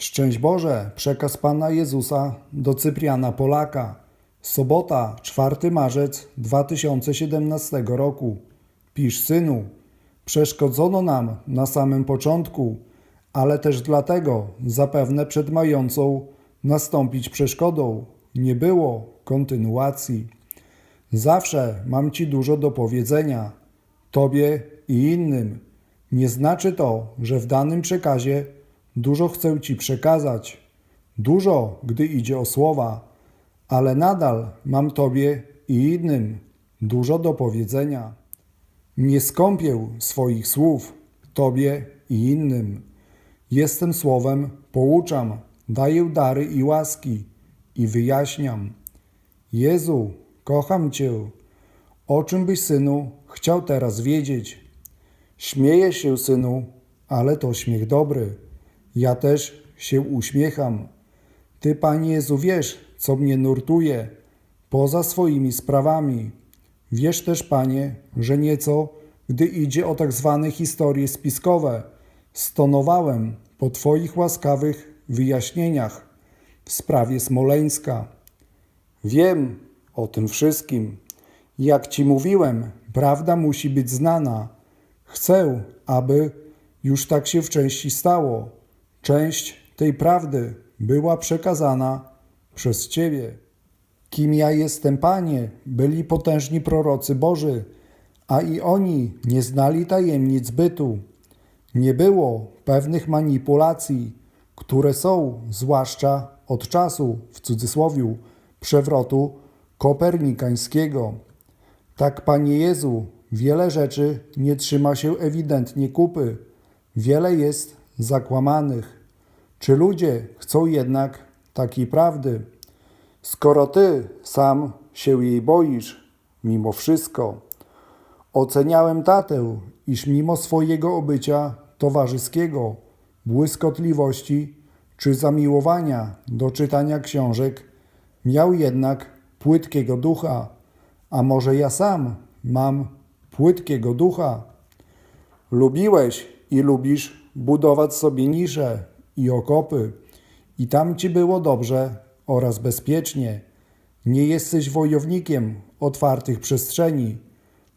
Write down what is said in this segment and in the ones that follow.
Szczęść Boże, przekaz Pana Jezusa do Cypriana Polaka. Sobota, 4 marzec 2017 roku. Pisz synu, przeszkodzono nam na samym początku, ale też dlatego zapewne przed mającą nastąpić przeszkodą nie było kontynuacji. Zawsze mam Ci dużo do powiedzenia, Tobie i innym. Nie znaczy to, że w danym przekazie dużo chcę Ci przekazać. Dużo, gdy idzie o słowa, ale nadal mam Tobie i innym dużo do powiedzenia. Nie skąpię swoich słów Tobie i innym. Jestem słowem, pouczam, daję dary i łaski i wyjaśniam. Jezu, kocham Cię. O czym byś, synu, chciał teraz wiedzieć? Śmieję się, synu, ale to śmiech dobry. Ja też się uśmiecham. Ty, Panie Jezu, wiesz, co mnie nurtuje poza swoimi sprawami. Wiesz też, Panie, że nieco, gdy idzie o tak zwane historie spiskowe, stonowałem po Twoich łaskawych wyjaśnieniach w sprawie Smoleńska. Wiem o tym wszystkim. Jak Ci mówiłem, prawda musi być znana. Chcę, aby już tak się w części stało. Część tej prawdy była przekazana przez Ciebie. Kim ja jestem, Panie, byli potężni prorocy Boży, a i oni nie znali tajemnic bytu. Nie było pewnych manipulacji, które są, zwłaszcza od czasu, w cudzysłowiu, przewrotu kopernikańskiego. Tak, Panie Jezu, wiele rzeczy nie trzyma się ewidentnie kupy, wiele jest zakłamanych. Czy ludzie chcą jednak takiej prawdy? Skoro Ty sam się jej boisz, mimo wszystko. Oceniałem tatę, iż mimo swojego obycia towarzyskiego, błyskotliwości czy zamiłowania do czytania książek, miał jednak płytkiego ducha, a może ja sam mam płytkiego ducha. Lubiłeś i lubisz budować sobie nisze i okopy, i tam ci było dobrze oraz bezpiecznie. Nie jesteś wojownikiem otwartych przestrzeni.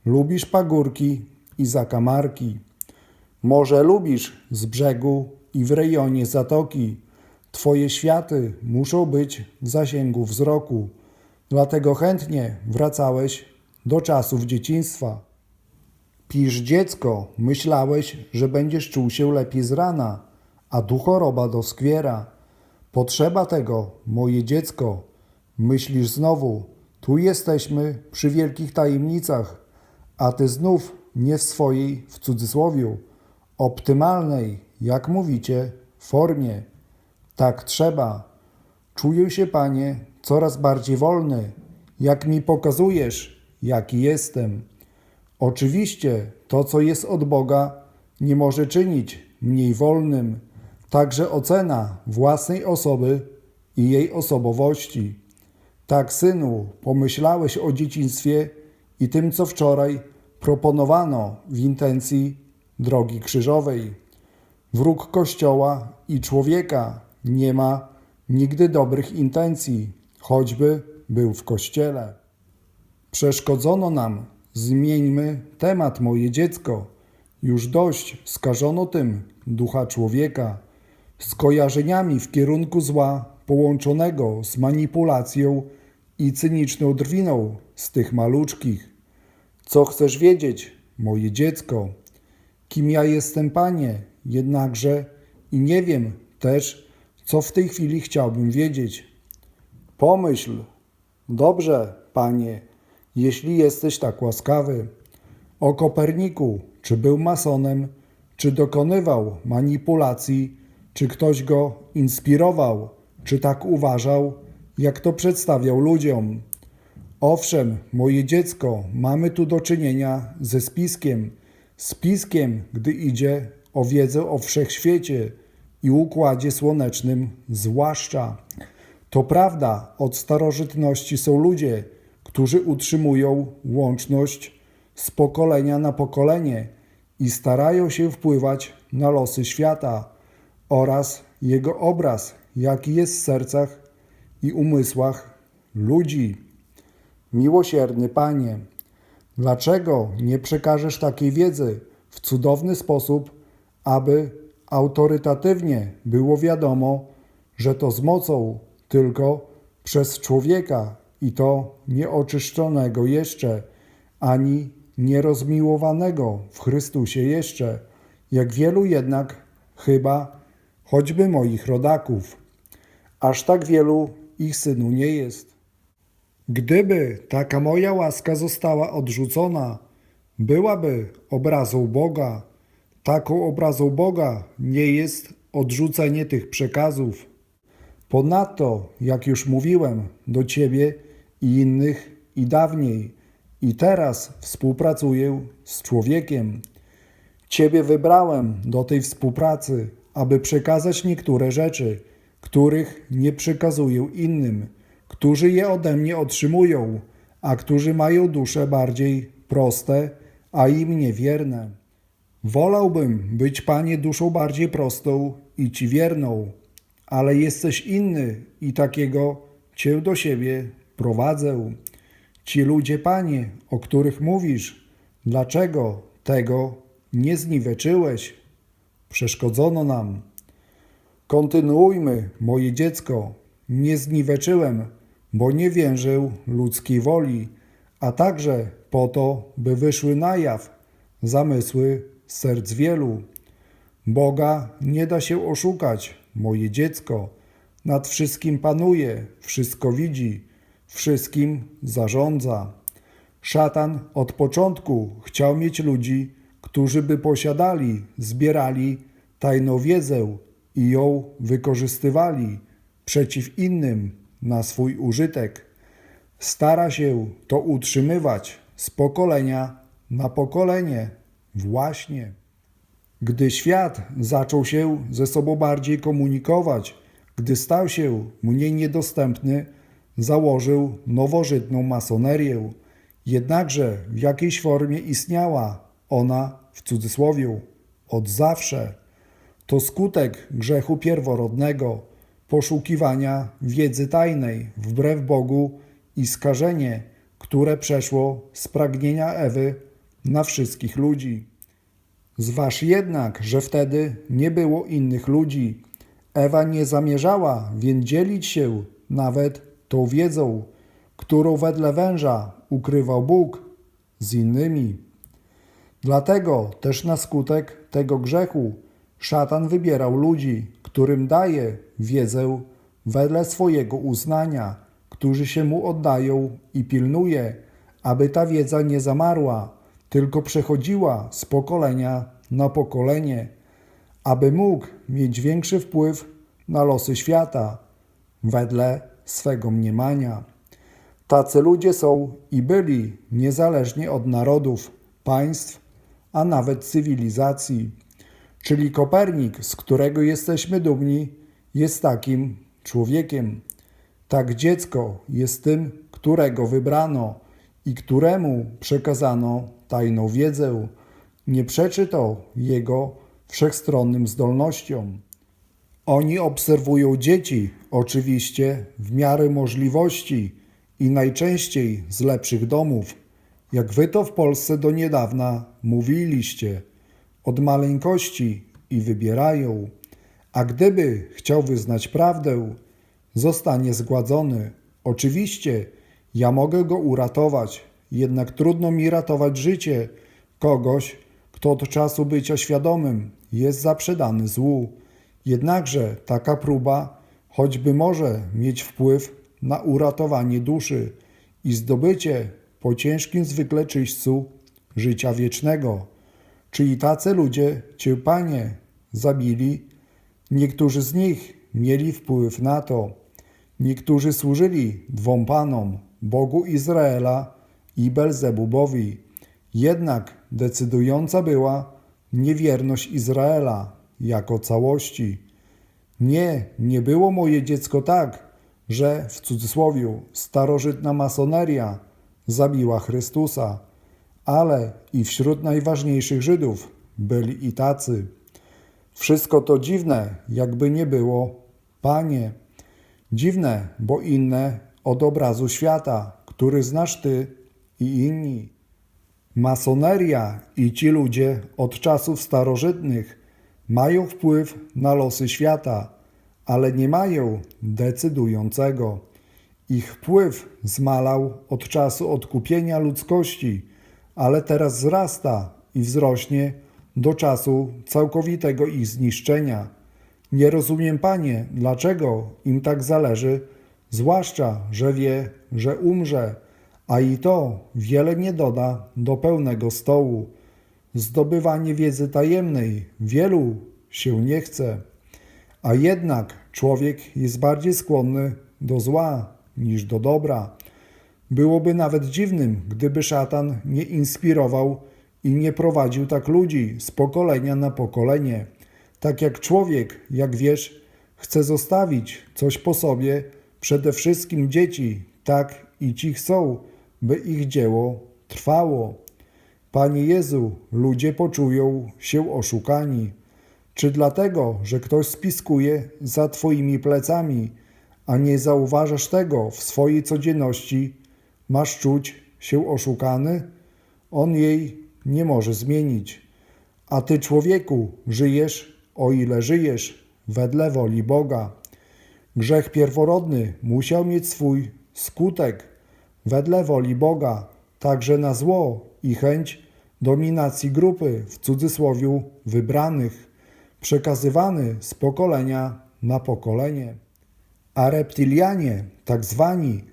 Lubisz pagórki i zakamarki. Może lubisz z brzegu i w rejonie zatoki. Twoje światy muszą być w zasięgu wzroku. Dlatego chętnie wracałeś do czasów dzieciństwa. Pisz dziecko, myślałeś, że będziesz czuł się lepiej z rana, a tu choroba doskwiera. Potrzeba tego, moje dziecko. Myślisz znowu, tu jesteśmy przy wielkich tajemnicach, a ty znów nie w swojej, w cudzysłowiu, optymalnej, jak mówicie, formie. Tak trzeba. Czuję się, panie, coraz bardziej wolny, jak mi pokazujesz, jaki jestem. Oczywiście to, co jest od Boga, nie może czynić mniej wolnym, także ocena własnej osoby i jej osobowości. Tak, synu, pomyślałeś o dzieciństwie i tym, co wczoraj proponowano w intencji drogi krzyżowej. Wróg Kościoła i człowieka nie ma nigdy dobrych intencji, choćby był w Kościele. Przeszkodzono nam, zmieńmy temat, moje dziecko. Już dość skażono tym ducha człowieka, skojarzeniami w kierunku zła połączonego z manipulacją i cyniczną drwiną z tych maluczkich. Co chcesz wiedzieć, moje dziecko? Kim ja jestem, panie, jednakże i nie wiem też, co w tej chwili chciałbym wiedzieć. Pomyśl. Dobrze, panie, jeśli jesteś tak łaskawy. O Koperniku, czy był masonem, czy dokonywał manipulacji, czy ktoś go inspirował, czy tak uważał, jak to przedstawiał ludziom. Owszem, moje dziecko, mamy tu do czynienia ze spiskiem. Spiskiem, gdy idzie o wiedzę o wszechświecie i układzie słonecznym zwłaszcza. To prawda, od starożytności są ludzie, którzy utrzymują łączność z pokolenia na pokolenie i starają się wpływać na losy świata oraz Jego obraz, jaki jest w sercach i umysłach ludzi. Miłosierny Panie, dlaczego nie przekażesz takiej wiedzy w cudowny sposób, aby autorytatywnie było wiadomo, że to z mocą tylko przez człowieka i to nieoczyszczonego jeszcze, ani nierozmiłowanego w Chrystusie jeszcze, jak wielu jednak chyba choćby moich rodaków. Aż tak wielu ich synu nie jest. Gdyby taka moja łaska została odrzucona, byłaby obrazą Boga. Taką obrazą Boga nie jest odrzucenie tych przekazów. Ponadto, jak już mówiłem do Ciebie i innych i dawniej, i teraz współpracuję z człowiekiem. Ciebie wybrałem do tej współpracy, aby przekazać niektóre rzeczy, których nie przekazuję innym, którzy je ode mnie otrzymują, a którzy mają dusze bardziej proste, a im niewierne. Wolałbym być, Panie, duszą bardziej prostą i Ci wierną, ale jesteś inny i takiego Cię do siebie prowadzę. Ci ludzie, Panie, o których mówisz, dlaczego tego nie zniweczyłeś? Przeszkodzono nam. Kontynuujmy, moje dziecko. Nie zniweczyłem, bo nie więżył ludzkiej woli, a także po to, by wyszły na jaw zamysły serc wielu. Boga nie da się oszukać, moje dziecko. Nad wszystkim panuje, wszystko widzi, wszystkim zarządza. Szatan od początku chciał mieć ludzi, którzy by posiadali, zbierali tajną wiedzę i ją wykorzystywali przeciw innym na swój użytek. Stara się to utrzymywać z pokolenia na pokolenie, właśnie. Gdy świat zaczął się ze sobą bardziej komunikować, gdy stał się mniej niedostępny, założył nowożytną masonerię. Jednakże w jakiejś formie istniała ona w cudzysłowie od zawsze. To skutek grzechu pierworodnego, poszukiwania wiedzy tajnej wbrew Bogu i skażenie, które przeszło z pragnienia Ewy na wszystkich ludzi. Zważ jednak, że wtedy nie było innych ludzi. Ewa nie zamierzała więc dzielić się nawet tą wiedzą, którą wedle węża ukrywał Bóg z innymi. Dlatego też na skutek tego grzechu szatan wybierał ludzi, którym daje wiedzę wedle swojego uznania, którzy się mu oddają i pilnuje, aby ta wiedza nie zamarła, tylko przechodziła z pokolenia na pokolenie, aby mógł mieć większy wpływ na losy świata wedle swego mniemania. Tacy ludzie są i byli niezależnie od narodów, państw, a nawet cywilizacji. Czyli Kopernik, z którego jesteśmy dumni, jest takim człowiekiem. Tak dziecko jest tym, którego wybrano i któremu przekazano tajną wiedzę. Nie przeczy to jego wszechstronnym zdolnościom. Oni obserwują dzieci, oczywiście w miarę możliwości i najczęściej z lepszych domów, jak wy to w Polsce do niedawna mówiliście, od maleńkości i wybierają, a gdyby chciał wyznać prawdę, zostanie zgładzony. Oczywiście ja mogę go uratować, jednak trudno mi ratować życie kogoś, kto od czasu bycia świadomym jest zaprzedany złu. Jednakże taka próba choćby może mieć wpływ na uratowanie duszy i zdobycie po ciężkim zwykle czyśćcu życia wiecznego. Czyli tacy ludzie Cię, Panie, zabili? Niektórzy z nich mieli wpływ na to. Niektórzy służyli dwom panom, Bogu Izraela i Belzebubowi. Jednak decydująca była niewierność Izraela jako całości. Nie, nie było moje dziecko tak, że w cudzysłowie starożytna masoneria zabiła Chrystusa, ale i wśród najważniejszych Żydów byli i tacy. Wszystko to dziwne, jakby nie było, Panie. Dziwne, bo inne od obrazu świata, który znasz Ty i inni. Masoneria i ci ludzie od czasów starożytnych mają wpływ na losy świata, ale nie mają decydującego. Ich wpływ zmalał od czasu odkupienia ludzkości, ale teraz wzrasta i wzrośnie do czasu całkowitego ich zniszczenia. Nie rozumiem, panie, dlaczego im tak zależy, zwłaszcza, że wie, że umrze, a i to wiele nie doda do pełnego stołu. Zdobywanie wiedzy tajemnej wielu się nie chce, a jednak człowiek jest bardziej skłonny do zła niż do dobra. Byłoby nawet dziwnym, gdyby szatan nie inspirował i nie prowadził tak ludzi z pokolenia na pokolenie. Tak jak człowiek, jak wiesz, chce zostawić coś po sobie, przede wszystkim dzieci, tak i ci chcą, by ich dzieło trwało. Panie Jezu, ludzie poczują się oszukani. Czy dlatego, że ktoś spiskuje za Twoimi plecami, a nie zauważasz tego w swojej codzienności, masz czuć się oszukany? On jej nie może zmienić. A Ty, człowieku, żyjesz, o ile żyjesz, wedle woli Boga. Grzech pierworodny musiał mieć swój skutek wedle woli Boga, także na zło i chęć dominacji grupy, w cudzysłowiu wybranych, przekazywany z pokolenia na pokolenie. A reptilianie, tak zwani,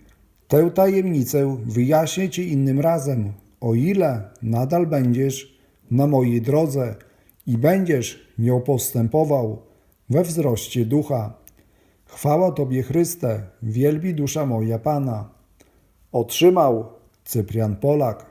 tę tajemnicę wyjaśnię Ci innym razem, o ile nadal będziesz na mojej drodze i będziesz nią postępował we wzroście ducha. Chwała Tobie, Chryste, wielbi dusza moja Pana. Otrzymał Cyprian Polak.